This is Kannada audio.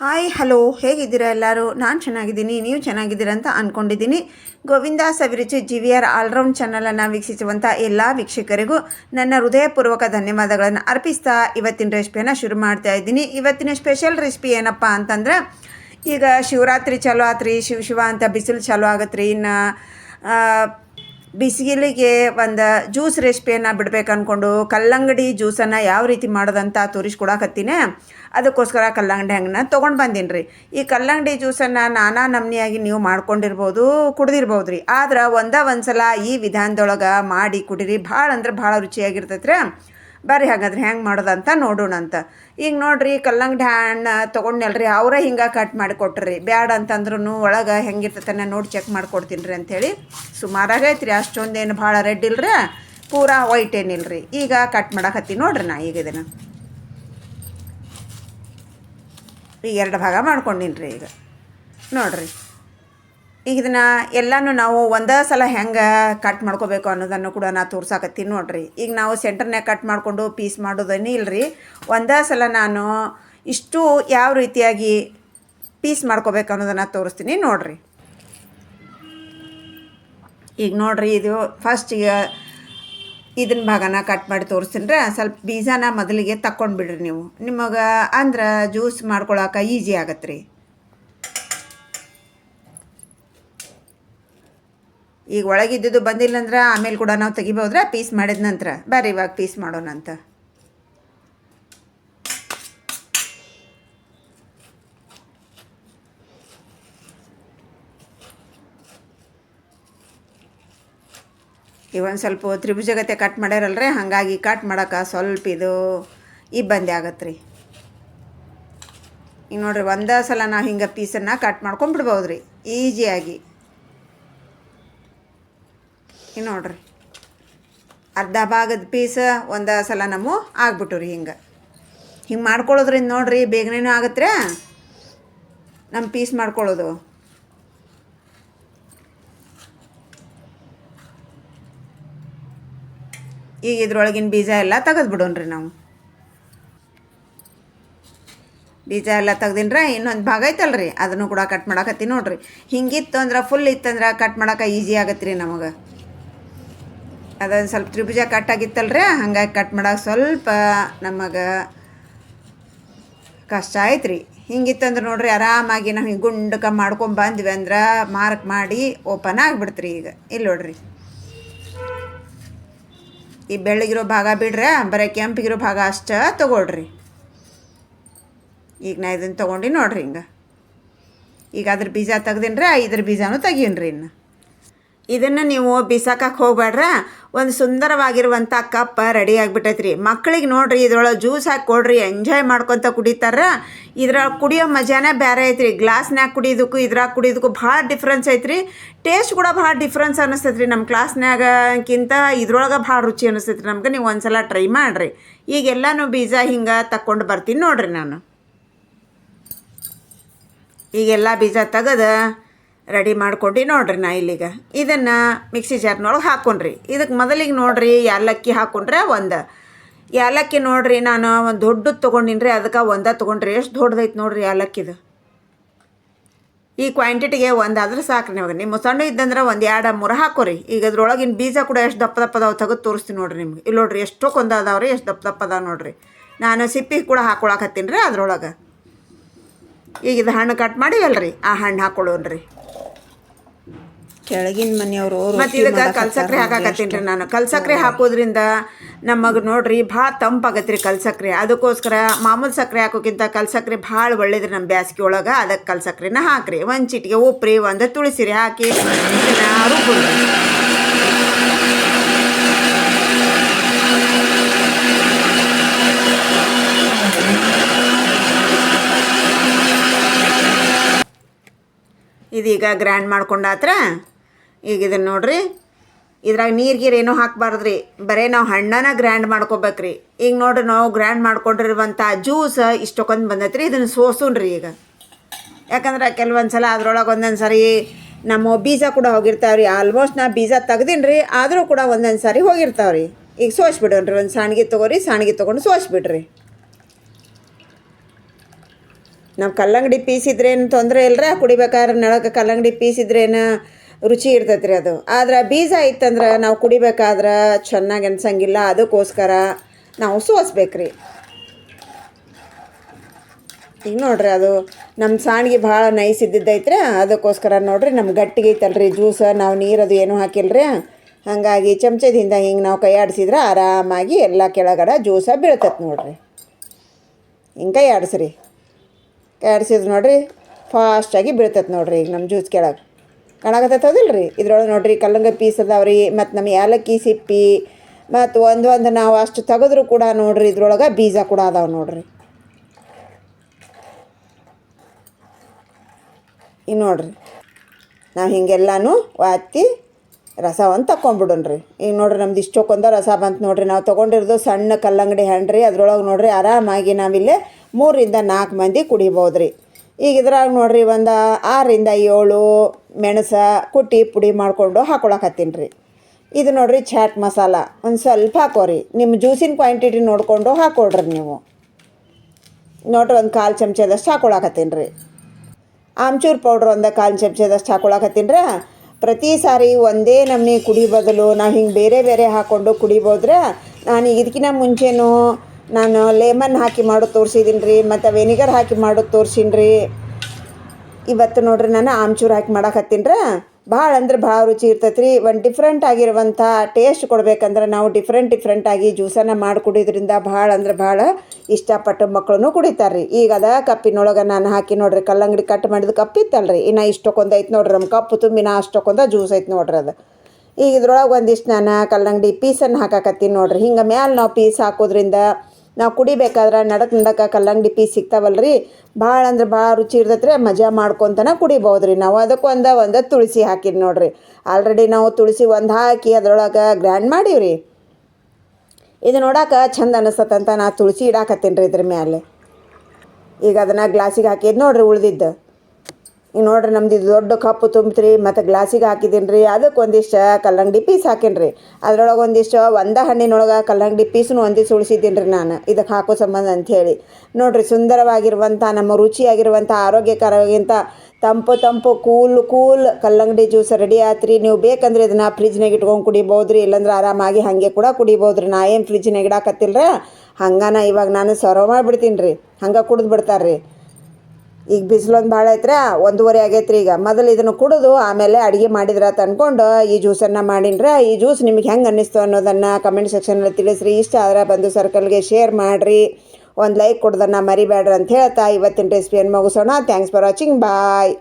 ಹಾಯ್ ಹಲೋ ಹೇಗಿದ್ದೀರಾ ಎಲ್ಲರೂ? ನಾನು ಚೆನ್ನಾಗಿದ್ದೀನಿ. ನೀವು ಚೆನ್ನಾಗಿದ್ದೀರಾ ಅಂತ ಅಂದ್ಕೊಂಡಿದ್ದೀನಿ Govinda Saviruchi G V R all round ಚಾನಲನ್ನು ವೀಕ್ಷಿಸುವಂಥ ಎಲ್ಲ ವೀಕ್ಷಕರಿಗೂ ನನ್ನ ಹೃದಯಪೂರ್ವಕ ಧನ್ಯವಾದಗಳನ್ನು ಅರ್ಪಿಸ್ತಾ ಇವತ್ತಿನ ರೆಸಿಪಿಯನ್ನು ಶುರು ಮಾಡ್ತಾ ಇದ್ದೀನಿ. ಇವತ್ತಿನ ಸ್ಪೆಷಲ್ ರೆಸಿಪಿ ಏನಪ್ಪ ಅಂತಂದ್ರೆ, ಈಗ ಶಿವರಾತ್ರಿ ಚಲೋ ಆತ್ರಿ, ಶಿವ ಶಿವ ಅಂತ ಬಿಸಿಲು ಚಲೋ ಆಗತ್ತೆ ರೀ ಇನ್ನು ಬಿಸಿಲಿಗೆ ಒಂದು ಜ್ಯೂಸ್ ರೆಸಿಪಿಯನ್ನು ಬಿಡ್ಬೇಕು ಅಂದ್ಕೊಂಡು ಕಲ್ಲಂಗಡಿ ಜ್ಯೂಸನ್ನು ಯಾವ ರೀತಿ ಮಾಡೋದಂತ ತೋರಿಸ್ಕೊಡಕತ್ತೀನಿ. ಅದಕ್ಕೋಸ್ಕರ ಕಲ್ಲಂಗಡಿ ಹಣ್ಣನ್ನ ತೊಗೊಂಡು ಬಂದೀನಿ ರೀ. ಈ ಕಲ್ಲಂಗಡಿ ಜ್ಯೂಸನ್ನು ನಾನಾ ನಮ್ನಿಯಾಗಿ ನೀವು ಮಾಡ್ಕೊಂಡಿರ್ಬೋದು, ಕುಡ್ದಿರ್ಬೋದು ರೀ. ಆದ್ರೆ ಒಂದೇ ಒಂದು ಸಲ ಈ ವಿಧಾನದೊಳಗೆ ಮಾಡಿ ಕುಡೀರಿ. ಭಾಳ ಅಂದ್ರೆ ಭಾಳ ರುಚಿಯಾಗಿರ್ತೈತೆ ರೀ ಬರ್ರಿ ಹಾಗಾದ್ರೆ ಹೆಂಗೆ ಮಾಡೋದಂತ ನೋಡೋಣ ಅಂತ. ಈಗ ನೋಡ್ರಿ ಕಲ್ಲಂಗಡಿ ಹಣ್ಣು ತೊಗೊಂಡ್ನಲ್ರಿ, ಅವರೇ ಹಿಂಗೆ ಕಟ್ ಮಾಡಿ ಕೊಟ್ರಿ. ಬ್ಯಾಡ ಅಂತಂದ್ರೂ ಒಳಗೆ ಹೆಂಗಿರ್ತೈತೆ ನೋಡಿ ಚೆಕ್ ಮಾಡ್ಕೊಡ್ತೀನಿ ರೀ ಅಂಥೇಳಿ ಸುಮಾರಾಗೈತೆ ರೀ ಅಷ್ಟೊಂದೇನು ಭಾಳ ರೆಡ್ ಇಲ್ರಿ, ಪೂರಾ ವೈಟ್ ಏನಿಲ್ರಿ ಈಗ ಕಟ್ ಮಾಡಕತ್ತೀನಿ ನೋಡ್ರಿ ನಾ ಈಗ ಇದನ್ನು. ಈಗ ಎರಡು ಭಾಗ ಮಾಡ್ಕೊಂಡಿನಿ ರೀ ಈಗ. ನೋಡ್ರಿ. ಈಗ ಇದನ್ನು ಎಲ್ಲನೂ ನಾವು ಒಂದೇ ಸಲ ಹೆಂಗೆ ಕಟ್ ಮಾಡ್ಕೋಬೇಕು ಅನ್ನೋದನ್ನು ಕೂಡ ನಾ ತೋರ್ಸಾಕತ್ತೀನಿ ನೋಡ್ರಿ. ಈಗ ನಾವು ಸೆಂಟರ್ನ್ಯಾಗ ಕಟ್ ಮಾಡಿಕೊಂಡು ಪೀಸ್ ಮಾಡೋದೇನೇ ಇಲ್ಲರಿ ಒಂದೇ ಸಲ ನಾನು ಇಷ್ಟು ಯಾವ ರೀತಿಯಾಗಿ ಪೀಸ್ ಮಾಡ್ಕೋಬೇಕು ಅನ್ನೋದನ್ನು ತೋರಿಸ್ತೀನಿ ನೋಡ್ರಿ. ಈಗ ನೋಡ್ರಿ ಇದು ಫಸ್ಟ್ ಈಗ ಇದನ್ನ ಭಾಗನ ಕಟ್ ಮಾಡಿ ತೋರಿಸ್ತೀನಿ ರೀ ಸ್ವಲ್ಪ ಬೀಜನ ಮೊದಲಿಗೆ ತಕ್ಕೊಂಡು ಬಿಡ್ರಿ ನೀವು. ನಿಮಗೆ ಅಂದ್ರೆ ಜ್ಯೂಸ್ ಮಾಡ್ಕೊಳಕ್ಕೆ ಈಸಿ ಆಗತ್ತೆ ರೀ ಈಗ ಒಳಗಿದ್ದುದು ಬಂದಿಲ್ಲ ಅಂದ್ರೆ ಆಮೇಲೆ ಕೂಡ ನಾವು ತೆಗಿಬೋದ್ರೆ? ಪೀಸ್ ಮಾಡಿದ ನಂತರ. ಬರ್ರಿ ಇವಾಗ ಪೀಸ್ ಮಾಡೋಣ ಅಂತ. ಇವೊಂದು ಸ್ವಲ್ಪ ತ್ರಿಭುಜಗತೆ ಕಟ್ ಮಾಡ್ಯಾರಲ್ರಿ, ಹಾಗಾಗಿ ಕಟ್ ಮಾಡೋಕೆ ಸ್ವಲ್ಪ ಇದು ಇಬ್ಬಂದಿ ಆಗತ್ತೆ ರೀ ಈಗ ನೋಡ್ರಿ ಒಂದೇ ಸಲ ನಾವು ಹಿಂಗೆ ಪೀಸನ್ನು ಕಟ್ ಮಾಡ್ಕೊಂಡ್ಬಿಡ್ಬೋದು ರೀ ಈಸಿಯಾಗಿ ಈಗ ನೋಡ್ರಿ. ಅರ್ಧ ಭಾಗದ ಪೀಸ್ ಒಂದು ಸಲ ನಮ್ಮ ಆಗ್ಬಿಟ್ಟು ರೀ ಹಿಂಗೆ. ಹಿಂಗೆ ಮಾಡ್ಕೊಳ್ಳೋದ್ರಿಂದ ನೋಡ್ರಿ ಬೇಗನೇನೂ ಆಗತ್ತೆ ನಮ್ಮ ಪೀಸ್ ಮಾಡ್ಕೊಳ್ಳೋದು. ಈಗ ಇದ್ರೊಳಗಿನ ಬೀಜ ಎಲ್ಲ ತೆಗೆದು ಬಿಡೋಣ್ರಿ ನಾವು. ಬೀಜ ಎಲ್ಲ ತೆಗ್ದಿನ್ರ ಇನ್ನೊಂದು ಭಾಗ ಐತಲ್ರಿ, ಅದನ್ನು ಕೂಡ ಕಟ್ ಮಾಡಕತ್ತೀನಿ ನೋಡ್ರಿ. ಹಿಂಗಿತ್ತು ಅಂದ್ರೆ ಫುಲ್ ಇತ್ತಂದ್ರೆ ಕಟ್ ಮಾಡಕ್ಕೆ ಈಸಿ ಆಗತ್ತೆ ರೀ ನಮಗೆ. ಅದೊಂದು ಸ್ವಲ್ಪ ತ್ರಿಭುಜ ಕಟ್ ಆಗಿತ್ತಲ್ರಿ? ಹಂಗಾಗಿ ಕಟ್ ಮಾಡೋಕೆ ಸ್ವಲ್ಪ ನಮಗೆ ಕಷ್ಟ ಆಯ್ತು ರೀ ಹಿಂಗಿತ್ತಂದ್ರೆ ನೋಡ್ರಿ ಆರಾಮಾಗಿ ನಾವು ಹಿಂಗೆ ಗುಂಡಕ ಮಾಡ್ಕೊಂಡು ಬಂದ್ವಿ ಅಂದ್ರೆ ಮಾರ್ಕ್ ಮಾಡಿ ಓಪನ್ ಆಗಿಬಿಡ್ತ್ರಿ ಈಗ. ಇಲ್ಲಿ ನೋಡ್ರಿ. ಈ ಬೆಳ್ಳಗಿರೋ ಭಾಗ ಬಿಡ್ರೆ, ಬರೀ ಕೆಂಪಿಗಿರೋ ಭಾಗ ಅಷ್ಟೇ ತೊಗೊಳ್ರಿ. ಈಗ ನಾ ಇದನ್ನು ತೊಗೊಂಡು ನೋಡ್ರಿ ಹಿಂಗೆ. ಈಗ ಅದ್ರ ಬೀಜ ತೆಗ್ದಿನ್ರಿ ಇದ್ರ ಬೀಜನೂ ತೆಗೀನ್ರಿ ಇನ್ನು. ಇದನ್ನು ನೀವು ಬಿಸಾಕಕ್ಕೆ ಹೋಗ್ಬೇಡ್ರ ಒಂದು ಸುಂದರವಾಗಿರುವಂಥ ಕಪ್ಪ ರೆಡಿ ಆಗಿಬಿಟ್ಟೈತೆ ರೀ ಮಕ್ಳಿಗೆ ನೋಡ್ರಿ, ಇದ್ರೊಳಗೆ ಜ್ಯೂಸ್ ಹಾಕಿ ಕೊಡ್ರಿ ಎಂಜಾಯ್ ಮಾಡ್ಕೊತ ಕುಡಿತಾರ. ಇದ್ರಾಗ ಕುಡಿಯೋ ಮಜಾನೇ ಬೇರೆ ಐತ್ರಿ. ಗ್ಲಾಸ್ನ್ಯಾಗ ಕುಡಿಯೋದಕ್ಕೂ, ಇದ್ರಾಗ ಕುಡಿಯೋದಕ್ಕೂ ಭಾಳ ಡಿಫ್ರೆನ್ಸ್ ಐತ್ರಿ. ಟೇಸ್ಟ್ ಕೂಡ ಭಾಳ ಡಿಫ್ರೆನ್ಸ್ ಅನ್ನಿಸ್ತೈತ್ರಿ ನಮ್ಮ ಕ್ಲಾಸ್ನ್ಯಾಗಕ್ಕಿಂತ ಇದ್ರೊಳಗೆ ಭಾಳ ರುಚಿ ಅನ್ನಿಸ್ತೈತ್ರಿ ನಮ್ಗೆ. ನೀವು ಒಂದ್ಸಲ ಟ್ರೈ ಮಾಡಿರಿ. ಈಗ ಎಲ್ಲನೂ ಬೀಜ ಹಿಂಗೆ ತಕ್ಕೊಂಡು ಬರ್ತೀನಿ ನೋಡ್ರಿ ನಾನು. ಈಗೆಲ್ಲ ಬೀಜ ತೆಗೆದು. ರೆಡಿ ಮಾಡ್ಕೊಂಡು ನೋಡ್ರಿ ನಾ ಇಲ್ಲಿಗ. ಇದನ್ನು ಮಿಕ್ಸಿ ಜಾರ್ನೊಳಗೆ ಹಾಕೊಂಡ್ರಿ. ಇದಕ್ಕೆ ಮೊದಲಿಗೆ ನೋಡ್ರಿ ಏಲಕ್ಕಿ ಹಾಕೊಂಡ್ರೆ ಒಂದು. ಏಲಕ್ಕಿ ನೋಡ್ರಿ ನಾನು ಒಂದು ದೊಡ್ಡದು ತೊಗೊಂಡಿನ್ರಿ, ಅದಕ್ಕೆ ಒಂದೇ ತೊಗೊಂಡ್ರಿ. ಎಷ್ಟು ದೊಡ್ಡದೈತೆ ನೋಡ್ರಿ ಏಲಕ್ಕಿದು ಈ ಕ್ವಾಂಟಿಟಿಗೆ ಒಂದು ಆದ್ರೆ ಸಾಕು ನಿಮಗೆ. ನಿಮ್ಮ ಸಣ್ಣ ಇದ್ದಂದ್ರೆ ಒಂದು ಎರಡು ಮೂರು ಹಾಕೋರಿ. ಈಗ ಅದ್ರೊಳಗಿನ ಬೀಜ ಕೂಡ ಎಷ್ಟು ದಪ್ಪ ದಪ್ಪ ಅದಾವೆ ತೆಗೆದು ತೋರಿಸ್ತೀನಿ ನೋಡ್ರಿ ನಿಮ್ಗೆ. ಇಲ್ಲಿ ನೋಡ್ರಿ ಎಷ್ಟೊಂದು ಅದಾವೆ ರೀ ಎಷ್ಟು ದಪ್ಪ ದಪ್ಪ ಅದಾವೆ ನೋಡ್ರಿ. ನಾನು ಸಿಪ್ಪಿ ಕೂಡ ಹಾಕೊಳಕತ್ತೀನಿ ರೀ ಅದ್ರೊಳಗೆ. ಈಗ ಇದು ಹಣ್ಣು ಕಟ್ ಮಾಡಿ ಅಲ್ರಿ, ಆ ಹಣ್ಣು ಹಾಕೊಳ್ಳೋಣ್ರಿ. ಕೆಳಗಿನ ಮನೆಯವರು ಮತ್ತೆ ಇದಕ್ಕೆ ಕಲ್ಸಕ್ರೆ ಹಾಕಾಕತ್ತೀನಿ ನಾನು. ಕಲ್ಸಕ್ರೆ ಹಾಕೋದ್ರಿಂದ ನಮಗೆ ನೋಡ್ರಿ ಭಾಳ ತಂಪಾಗತ್ತೆ ರೀ ಕಲ್ಸಕ್ರೆ ಅದಕ್ಕೋಸ್ಕರ ಮಾಮೂಲು ಸಕ್ಕರೆ ಹಾಕೋಕ್ಕಿಂತ ಕಲ್ಸಕ್ರೆ ಭಾಳ ಒಳ್ಳೇದ್ರಿ ನಮ್ಮ ಬ್ಯಾಸ್ಗೆ ಒಳಗೆ. ಅದಕ್ಕೆ ಕಲ್ಸಕ್ರೆನ ಹಾಕ್ರಿ. ಒಂದು ಚಿಟಿಗೆ ಉಪ್ಪು ರೀ ಒಂದು ತುಳಸಿ ರೀ ಹಾಕಿ ರುಬ್ಬಿಡ್ರಿ. ಇದೀಗ ಗ್ರ್ಯಾಂಡ್ ಮಾಡ್ಕೊಂಡಾತ್ರ ಈಗ ಇದನ್ನು ನೋಡ್ರಿ. ಇದ್ರಾಗ ನೀರು ಗೀರು ಏನೂ ಹಾಕ್ಬಾರ್ದು ರೀ ಬರೀ ನಾವು ಹಣ್ಣನ ಗ್ರ್ಯಾಂಡ್ ಮಾಡ್ಕೋಬೇಕ್ರಿ. ಈಗ ನೋಡ್ರಿ ನಾವು ಗ್ರ್ಯಾಂಡ್ ಮಾಡ್ಕೊಂಡಿರುವಂಥ ಜ್ಯೂಸ್ ಬಂದೈತೆ ರೀ ಇದನ್ನು ಸೋಸೂನ್ರಿ ಈಗ. ಯಾಕಂದ್ರೆ ಕೆಲವೊಂದು ಸಲ ಅದ್ರೊಳಗೆ ಒಂದೊಂದು ಸಾರಿ ನಮ್ಮ ಬೀಜ ಕೂಡ ಹೋಗಿರ್ತಾವ್ರಿ. ಆಲ್ಮೋಸ್ಟ್ ನಾ ಬೀಜ ತೆಗ್ದೀನಿ ರೀ ಆದರೂ ಕೂಡ ಒಂದೊಂದು ಸಾರಿ ಹೋಗಿರ್ತಾವ್ರಿ. ಈಗ ಸೋಸ್ಬಿಡೋಣ್ರಿ, ಒಂದು ಸಾಣಿಗೆ ತೊಗೊರಿ, ಸಾಣಿಗೆ ತೊಗೊಂಡು ಸೋಸ್ಬಿಡ್ರಿ. ನಾವು ಕಲ್ಲಂಗಡಿ ಪೀಸಿದ್ರೇನು ತೊಂದರೆ ಇಲ್ಲರ ಕುಡಿಬೇಕಾದ್ರೆ ನಳಕ್ಕೆ ಕಲ್ಲಂಗಡಿ ಪೀಸ್ ಇದ್ರೇನು ರುಚಿ ಇರ್ತೈತೆ ರೀ ಅದು. ಆದ್ರೆ ಬೀಜ ಇತ್ತಂದ್ರೆ ನಾವು ಕುಡಿಬೇಕಾದ್ರೆ ಚೆನ್ನಾಗಿ ಅನ್ಸಂಗಿಲ್ಲ ಅದಕ್ಕೋಸ್ಕರ ನಾವು ಸೋಸ್ಬೇಕ್ರಿ. ಈಗ ನೋಡ್ರಿ ಅದು ನಮ್ಮ ಸಾಣಿಗೆ ಭಾಳ ನೈಸ್ ಇದ್ದಿದ್ದೈತ್ರಿ, ಅದಕ್ಕೋಸ್ಕರ ನೋಡ್ರಿ ನಮ್ಮ ಗಟ್ಟಿಗೆ ಐತಲ್ರಿ ಜ್ಯೂಸ, ನಾವು ನೀರು ಅದು ಏನೂ ಹಾಕಿಲ್ರಿ. ಹಾಗಾಗಿ ಚಮಚದಿಂದ ಹಿಂಗೆ ನಾವು ಕೈ ಆಡಿಸಿದ್ರೆ ಆರಾಮಾಗಿ ಎಲ್ಲ ಕೆಳಗಡೆ ಜ್ಯೂಸ ಬೀಳ್ತೈತೆ ನೋಡ್ರಿ. ಹಿಂಗೆ ಕೈ ಆಡಿಸ್ರಿ ಕೈ ಆಡಿಸಿದ್ರೆ ನೋಡ್ರಿ ಫಾಸ್ಟಾಗಿ ಬೀಳ್ತೈತೆ ನೋಡ್ರಿ ಈಗ ನಮ್ಮ ಜ್ಯೂಸ್ ಕೆಳಗೆ. ಕಾಣಕತ್ತೈತದಿಲ್ಲ ರೀ ಇದ್ರೊಳಗೆ ನೋಡ್ರಿ ಕಲ್ಲಂಗ ಪೀಸ್ ಅದಾವ್ರಿ ಮತ್ತು ನಮ್ಮ ಏಲಕ್ಕಿ ಸಿಪ್ಪಿ, ಮತ್ತು ಒಂದು ಒಂದು ನಾವು ಅಷ್ಟು ತೆಗೆದ್ರು ಕೂಡ ನೋಡ್ರಿ ಇದ್ರೊಳಗೆ ಬೀಜ ಕೂಡ ಅದಾವೆ ನೋಡ್ರಿ. ಈಗ ನೋಡ್ರಿ, ನಾವು ಹಿಂಗೆಲ್ಲಾನು ವಾತಿ ರಸವನ್ನು ರೀ ಈಗ ನೋಡ್ರಿ ನಮ್ದು ಇಷ್ಟಕ್ಕೊಂದ ರಸ ಬಂತು ನೋಡ್ರಿ, ನಾವು ತೊಗೊಂಡಿರೋದು ಸಣ್ಣ ಕಲ್ಲಂಗಡಿ ಹಣ್ಣು ರೀ, ಅದ್ರೊಳಗೆ ನೋಡ್ರಿ ಆರಾಮಾಗಿ ನಾವಿಲ್ಲೇ ಮೂರಿಂದ ನಾಲ್ಕು ಮಂದಿ ಕುಡಿಬೋದು ರೀ ಈಗ ಇದ್ರಾಗ ನೋಡ್ರಿ ಒಂದು ಆರರಿಂದ ಏಳು ಮೆಣಸ ಕುಟ್ಟಿ ಪುಡಿ ಮಾಡಿಕೊಂಡು ಹಾಕೊಳಕತ್ತೀನಿ ರೀ. ಇದು ನೋಡ್ರಿ ಚಾಟ್ ಮಸಾಲ ಒಂದು ಸ್ವಲ್ಪ ಹಾಕೋರಿ. ನಿಮ್ಮ ಜ್ಯೂಸಿನ ಕ್ವಾಂಟಿಟಿ ನೋಡಿಕೊಂಡು ಹಾಕೊಳ್ರಿ ನೀವು. ನೋಡ್ರಿ ಒಂದು ಕಾಲು ಚಮಚದಷ್ಟು ಹಾಕೊಳಕತ್ತೀನಿ ರೀ. ಆಮ್ಚೂರು ಪೌಡ್ರ್ ಒಂದು ಕಾಲು ಚಮಚದಷ್ಟು ಹಾಕೊಳಕತ್ತೀನಿ ರೀ. ಪ್ರತಿ ಸಾರಿ ಒಂದೇ ನಮ್ನಿ ಕುಡಿ ಬದಲು ನಾವು ಹಿಂಗೆ ಬೇರೆ ಬೇರೆ ಹಾಕ್ಕೊಂಡು ಕುಡಿಬೋದ್ರೆ ನಾನು ಇದಕ್ಕಿಂತ ಮುಂಚೆನೂ ನಾನು ಲೇಮನ್ ಹಾಕಿ ಮಾಡೋದು ತೋರಿಸಿದ್ದೀನಿ ರೀ ಮತ್ತು ವೆನಿಗರ್ ಹಾಕಿ ಮಾಡೋದು ತೋರ್ಸೀನಿ ರೀ ಇವತ್ತು ನೋಡ್ರಿ ನಾನು ಆಮ್ಚೂರು ಹಾಕಿ ಮಾಡಕತ್ತೀನಿ ಭಾಳ ಅಂದ್ರೆ ಭಾಳ ರುಚಿ ಇರ್ತೈತೆ ರೀ ಒಂದು ಡಿಫ್ರೆಂಟ್ ಆಗಿರುವಂಥ ಟೇಸ್ಟ್ ಕೊಡ್ಬೇಕಂದ್ರೆ ನಾವು ಡಿಫ್ರೆಂಟ್ ಡಿಫ್ರೆಂಟಾಗಿ ಜ್ಯೂಸನ್ನು ಮಾಡಿ ಕುಡಿಯೋದ್ರಿಂದ ಭಾಳ ಅಂದ್ರೆ ಭಾಳ ಇಷ್ಟಪಟ್ಟು ಮಕ್ಕಳು ಕುಡಿತಾರೆ ರೀ ಈಗ ಅದ ಕಪ್ಪಿನೊಳಗೆ ನಾನು ಹಾಕಿ ನೋಡ್ರಿ, ಕಲ್ಲಂಗಡಿ ಕಟ್ ಮಾಡಿದ ಕಪ್ ರೀ ಇನ್ನು ಇಷ್ಟಕ್ಕೊಂದು ಐತೆ ನೋಡ್ರಿ ನಮ್ಮ ಕಪ್ಪು ತುಂಬಿನ ಅಷ್ಟಕ್ಕೊಂದ ಜ್ಯೂಸ್ ಐತೆ ನೋಡ್ರಿ ಅದು. ಈಗ ಇದ್ರೊಳಗೆ ಒಂದಿಷ್ಟು ನಾನು ಕಲ್ಲಂಗಡಿ ಪೀಸನ್ನು ಹಾಕಾಕತ್ತೀನಿ ನೋಡ್ರಿ. ಹಿಂಗೆ ಮ್ಯಾಲೆ ನಾವು ಪೀಸ್ ಹಾಕೋದ್ರಿಂದ ನಾವು ಕುಡಿಬೇಕಾದ್ರೆ ನಡಕ್ ನಡಕ ಕಲ್ಲಂಗಡಿ ಪೀಸ್ ಸಿಗ್ತಾವಲ್ರಿ? ಭಾಳ ಅಂದ್ರೆ ಭಾಳ ರುಚಿ ಇರ್ತೈತ್ರಿ, ಮಜಾ ಮಾಡ್ಕೊತನ ಕುಡಿಬೋದು ರೀ ನಾವು ಅದಕ್ಕೊಂದು ಒಂದು ತುಳಸಿ ಹಾಕಿರಿ ನೋಡ್ರಿ. ಆಲ್ರೆಡಿ ನಾವು ತುಳಸಿ ಒಂದು ಹಾಕಿ ಅದ್ರೊಳಗೆ ಗ್ರ್ಯಾಂಡ್ ಮಾಡೀವ್ರಿ. ಇದು ನೋಡಕ್ಕೆ ಚಂದ ಅನಿಸ್ತತಂತ ನಾ ತುಳಸಿ ಇಡಾಕತ್ತೀನಿ ರೀ ಇದ್ರ ಮೇಲೆ ಈಗ ಅದನ್ನು ಗ್ಲಾಸಿಗೆ ಹಾಕಿದ್ದು ನೋಡ್ರಿ ಉಳ್ದಿದ್ದು. ಈಗ ನೋಡ್ರಿ ನಮ್ದು ಇದು ದೊಡ್ಡ ಕಪ್ಪು ತುಂಬ್ತ್ರಿ, ಮತ್ತು ಗ್ಲಾಸಿಗೆ ಹಾಕಿದ್ದೀನಿ ರೀ ಅದಕ್ಕೆ ಒಂದಿಷ್ಟು ಕಲ್ಲಂಗಡಿ ಪೀಸ್ ಹಾಕೀನಿ ರೀ ಅದ್ರೊಳಗೆ ಒಂದಿಷ್ಟು ಒಂದ ಹಣ್ಣಿನೊಳಗೆ ಕಲ್ಲಂಗಡಿ ಪೀಸ್ನು ಒಂದಿಷ್ಟು ಉಳಿಸಿದ್ದೀನಿ ರೀ ನಾನು. ಇದಕ್ಕೆ ಹಾಕೋ ಸಂಬಂಧ ಅಂಥೇಳಿ ನೋಡಿರಿ ಸುಂದರವಾಗಿರುವಂಥ ನಮ್ಮ ರುಚಿಯಾಗಿರುವಂಥ ಆರೋಗ್ಯಕರವಾಗಿಂತ, ತಂಪು ತಂಪು, ಕೂಲ್ ಕೂಲ್ ಕಲ್ಲಂಗಡಿ ಜ್ಯೂಸ್ ರೆಡಿ ಆತ್ರಿ. ನೀವು ಬೇಕಂದ್ರೆ ಇದನ್ನು ಫ್ರಿಜ್ನಾಗ ಇಟ್ಕೊಂಡು ಕುಡಿಬೋದು ರೀ ಇಲ್ಲಾಂದ್ರೆ ಆರಾಮಾಗಿ ಹಾಗೆ ಕೂಡ ಕುಡಿಬೋದು ರೀ ನಾ ಏನು ಫ್ರಿಜ್ನಾಗ ಇಡಾಕತ್ತಿಲ್ಲ ಹಂಗಾನ ಇವಾಗ ನಾನು ಸರ್ವ್ ಮಾಡಿಬಿಡ್ತೀನಿ ರೀ ಹಂಗೆ ಕುಡಿದು ಬಿಡ್ತಾರೆ ರೀ ಈಗ ಬಿಸಿಲೊಂದು ಭಾಳ ಐತ್ರಾ ಒಂದೂವರೆ ಆಗೈತ್ರಿ ಈಗ. ಮೊದಲು ಇದನ್ನು ಕುಡಿದು, ಆಮೇಲೆ ಅಡುಗೆ ಮಾಡಿದ್ರಾತ ಅಂದ್ಕೊಂಡು ಈ ಜ್ಯೂಸನ್ನು ಮಾಡಿನ್ರ, ಈ ಜ್ಯೂಸ್ ನಿಮಗೆ ಹೆಂಗೆ ಅನ್ನಿಸ್ತು ಅನ್ನೋದನ್ನು ಕಮೆಂಟ್ ಸೆಕ್ಷನಲ್ಲಿ ತಿಳಿಸ್ರಿ. ಇಷ್ಟ ಆದ್ರೆ ಬಂದು ಸರ್ಕಲ್ಗೆ ಶೇರ್ ಮಾಡಿರಿ. ಒಂದು ಲೈಕ್ ಕೊಡೋದನ್ನು ಮರಿಬೇಡ್ರಿ ಅಂತ ಹೇಳ್ತಾ, ಇವತ್ತಿನ ರೆಸಿಪಿಯನ್ನು ಮುಗಿಸೋಣ? Thanks for watching bye